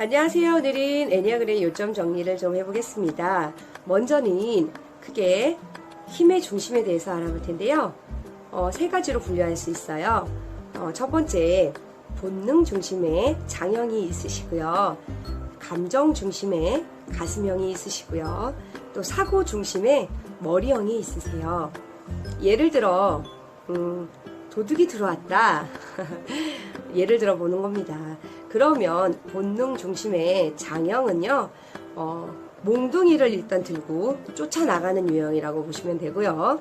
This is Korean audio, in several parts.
안녕하세요. 오늘은 애니아그램 요점 정리를 좀 해보겠습니다. 먼저는 크게 힘의 중심에 대해서 알아볼 텐데요. 어, 세 가지로 분류할 수 있어요. 어, 첫 번째, 본능 중심에 장형이 있으시고요. 감정 중심에 가슴형이 있으시고요. 또 사고 중심에 머리형이 있으세요. 예를 들어, 음, 도둑이 들어왔다. 예를 들어 보는 겁니다. 그러면 본능 중심의 장형은요, 어, 몽둥이를 일단 들고 쫓아나가는 유형이라고 보시면 되고요.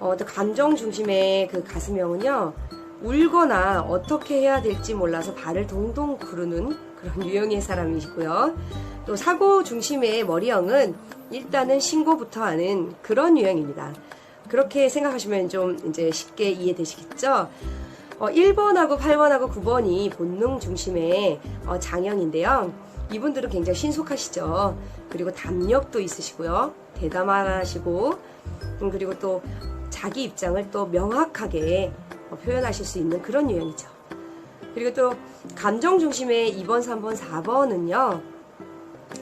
어, 또 감정 중심의 그 가슴형은요, 울거나 어떻게 해야 될지 몰라서 발을 동동 구르는 그런 유형의 사람이시고요. 또 사고 중심의 머리형은 일단은 신고부터 하는 그런 유형입니다. 그렇게 생각하시면 좀 이제 쉽게 이해되시겠죠? 어, 1번하고 8번하고 9번이 본능 중심의 어, 장형인데요. 이분들은 굉장히 신속하시죠. 그리고 담력도 있으시고요. 대담하시고, 음, 그리고 또 자기 입장을 또 명확하게 어, 표현하실 수 있는 그런 유형이죠. 그리고 또 감정 중심의 2번, 3번, 4번은요.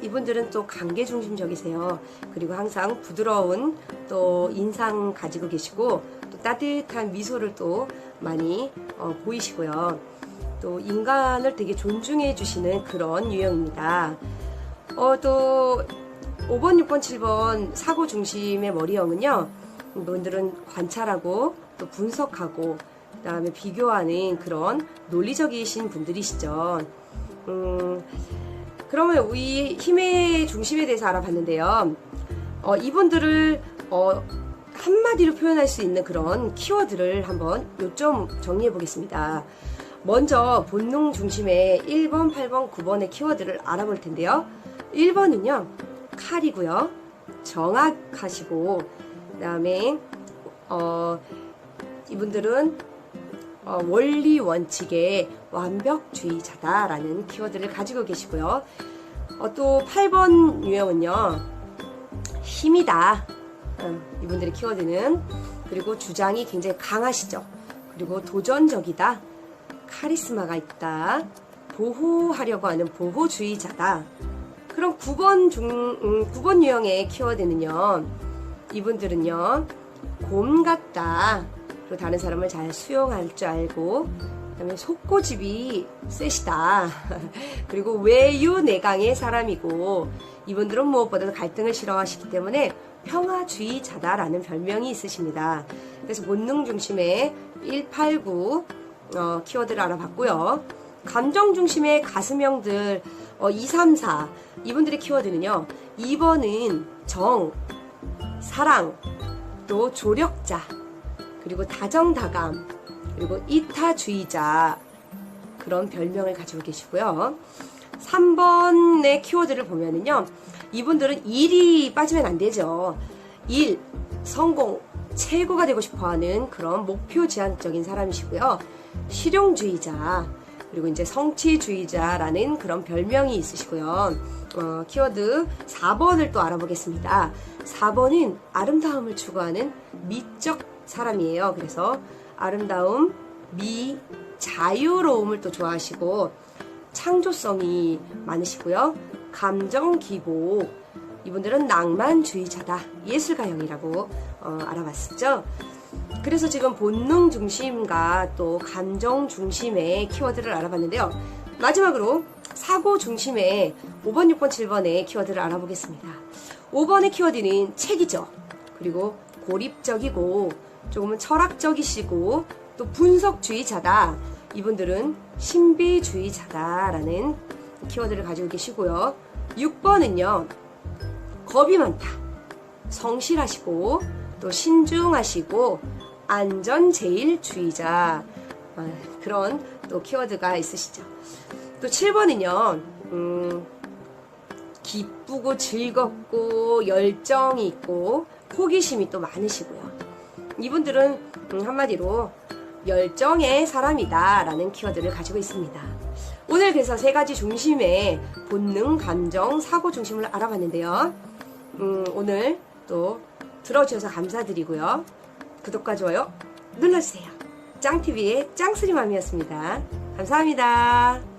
이분들은 또 관계 중심적이세요. 그리고 항상 부드러운 또 인상 가지고 계시고 또 따뜻한 미소를 또 많이 어, 보이시고요. 또 인간을 되게 존중해 주시는 그런 유형입니다. 어, 또 5번, 6번, 7번 사고 중심의 머리형은요. 이분들은 관찰하고 또 분석하고 그다음에 비교하는 그런 논리적이신 분들이시죠. 음, 그러면 우리 힘의 중심에 대해서 알아봤는데요. 어, 이분들을 어, 한마디로 표현할 수 있는 그런 키워드를 한번 요점 정리해 보겠습니다. 먼저 본능 중심의 1번, 8번, 9번의 키워드를 알아볼 텐데요. 1번은요, 칼이고요. 정확하시고, 그 다음에, 어, 이분들은 어, 원리 원칙의 완벽주의자다라는 키워드를 가지고 계시고요. 어, 또 8번 유형은요. 힘이다. 음, 이분들의 키워드는 그리고 주장이 굉장히 강하시죠. 그리고 도전적이다. 카리스마가 있다. 보호하려고 하는 보호주의자다. 그럼 9번 중 음, 9번 유형의 키워드는요. 이분들은요. 곰 같다. 그리고 다른 사람을 잘 수용할 줄 알고 그다음에 속고집이 세시다. 그리고 외유내강의 사람이고 이분들은 무엇보다도 갈등을 싫어하시기 때문에 평화주의자다라는 별명이 있으십니다. 그래서 본능 중심의 189 어, 키워드를 알아봤고요. 감정 중심의 가슴형들 어, 2, 3, 4 이분들의 키워드는요. 2번은 정, 사랑, 또 조력자, 그리고 다정다감, 그리고 이타주의자 그런 별명을 가지고 계시고요. 3번의 키워드를 보면은요. 이분들은 일이 빠지면 안 되죠. 일, 성공, 최고가 되고 싶어 하는 그런 목표 지향적인 사람이시고요. 실용주의자, 그리고 이제 성취주의자라는 그런 별명이 있으시고요. 어, 키워드 4번을 또 알아보겠습니다. 4번은 아름다움을 추구하는 미적 사람이에요. 그래서 아름다움, 미, 자유로움을 또 좋아하시고 창조성이 많으시고요. 감정 기복. 이분들은 낭만주의자다. 예술가형이라고 어, 알아봤었죠. 그래서 지금 본능 중심과 또 감정 중심의 키워드를 알아봤는데요. 마지막으로 사고 중심의 5번, 6번, 7번의 키워드를 알아보겠습니다. 5번의 키워드는 책이죠. 그리고 고립적이고 조금은 철학적이시고 또 분석주의자다. 이분들은 신비주의자다라는 키워드를 가지고 계시고요. 6번은요. 겁이 많다. 성실하시고 또 신중하시고 안전제일주의자 아, 그런 또 키워드가 있으시죠. 또 7번은요. 음, 기쁘고 즐겁고 열정이 있고 호기심이 또 많으시고요. 이분들은 음, 한마디로 열정의 사람이다 라는 키워드를 가지고 있습니다. 오늘 그래서 세 가지 중심의 본능, 감정, 사고 중심을 알아봤는데요. 음, 오늘 또 들어주셔서 감사드리고요. 구독과 좋아요 눌러주세요. 짱TV의 짱스리맘이었습니다. 감사합니다.